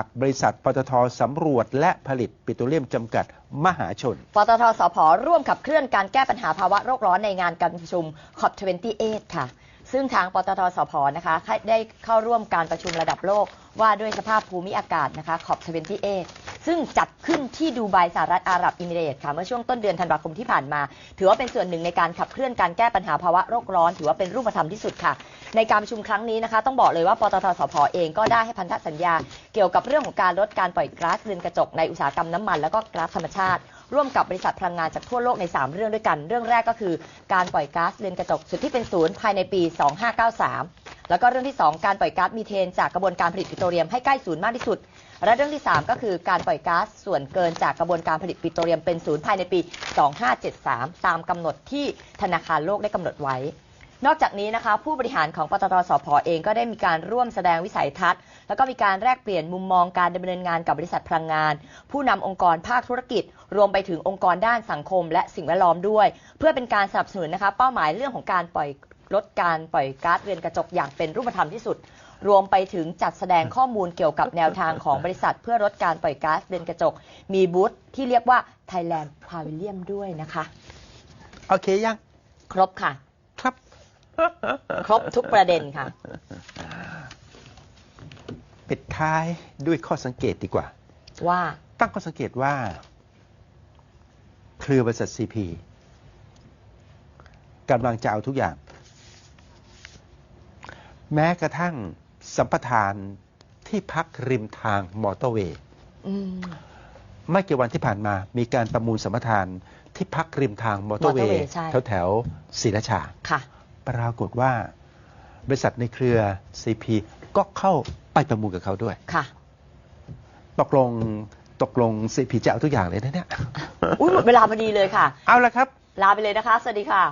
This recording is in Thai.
ากบริษัทปตทสำรวจและผลิตปิโตรเลียมจำกัดมหาชน ปตทสพร่วมขับเคลื่อนการแก้ปัญหาภาวะโรคร้อนในงานการประชุม COP28 ค่ะ ซึ่งทางปตทสพนะคะได้เข้าร่วมการประชุมระดับโลกว่าด้วยสภาพภูมิอากาศนะคะ COP28 ซึ่งจัดขึ้นที่ดูไบสหรัฐอาหรับอิมิเรตส์ค่ะเมื่อช่วงต้นเดือนธันวาคมที่ผ่านมา ถือว่าเป็นส่วนหนึ่งในการขับเคลื่อนการแก้ปัญหาภาวะโรคร้อน ถือว่าเป็นรูปธรรมที่สุดค่ะ ในการประชุมครั้งนี้นะคะ ต้องบอกเลยว่าปตทสพเองก็ได้ให้พันธสัญญา เกี่ยวกับเรื่องของการลดการปล่อยก๊าซเรือนกระจกในอุตสาหกรรมน้ำมัน แล้วก็ก๊าซธรรมชาติ ร่วมกับบริษัทพลังงานจากทั่วโลกใน 3 เรื่องด้วยกัน เรื่องแรกก็คือการปล่อยก๊าซเรือนกระจกสุดที่เป็นศูนย์ภายในปี 2593 แล้วก็เรื่องที่ 2 การปล่อยก๊าซมีเทน จากกระบวนการผลิตปิโตรเลียมให้ใกล้ศูนย์มากที่สุด และเรื่องที่ 3 ก็คือการปล่อยก๊าซส่วนเกินจากกระบวนการผลิตปิโตรเลียมเป็นศูนย์ภายในปี 2573 ตามกำหนดที่ธนาคารโลกได้กำหนดไว้ นอกจากนี้นะคะผู้บริหารของปตทสพเองก็ได้มีการร่วมแสดงวิสัยทัศน์ แล้วก็มีการแลกเปลี่ยนมุมมองการดำเนินงานกับบริษัทพลังงาน ผู้นำองค์กรภาคธุรกิจ รวมไปถึงองค์กรด้านสังคม และสิ่งแวดล้อมด้วย เพื่อเป็นการสนับสนุนนะคะเป้าหมายเรื่องของการปล่อยลดการปล่อยก๊าซเรือนกระจกอย่างเป็นรูปธรรมที่สุด รวมไปถึงจัดแสดงข้อมูลเกี่ยวกับแนวทางของบริษัท เพื่อลดการปล่อยก๊าซเรือนกระจก มีบูธที่เรียกว่า Thailand Pavilion ด้วยนะคะ โอเคยัง ครบค่ะ ครับครบทุกประเด็นค่ะ ปิดท้ายด้วยข้อสังเกตดีกว่า ว่าตั้งข้อสังเกตว่าเครือบริษัทซีพีกำลังจะเอาทุกอย่าง แม้กระทั่งสัมปทานที่พักริมทางมอเตอร์เวย์อืมไม่กี่วันที่ผ่านมา มีการประมูลสัมปทานที่พักริมทางมอเตอร์เวย์มอเตอร์เวย์ใช่แถวแถวๆศรีราชาค่ะ ปรากฏว่า บริษัทในเครือ CP ก็เข้าไปประมูลกับเขาด้วย ค่ะ ตกลงตกลง CP จะเอาทุกอย่างเลยนะเนี่ย อุ้ยหมดเวลาพอดีเลยค่ะ เอาละครับ ลาไปเลยนะคะ สวัสดีค่ะ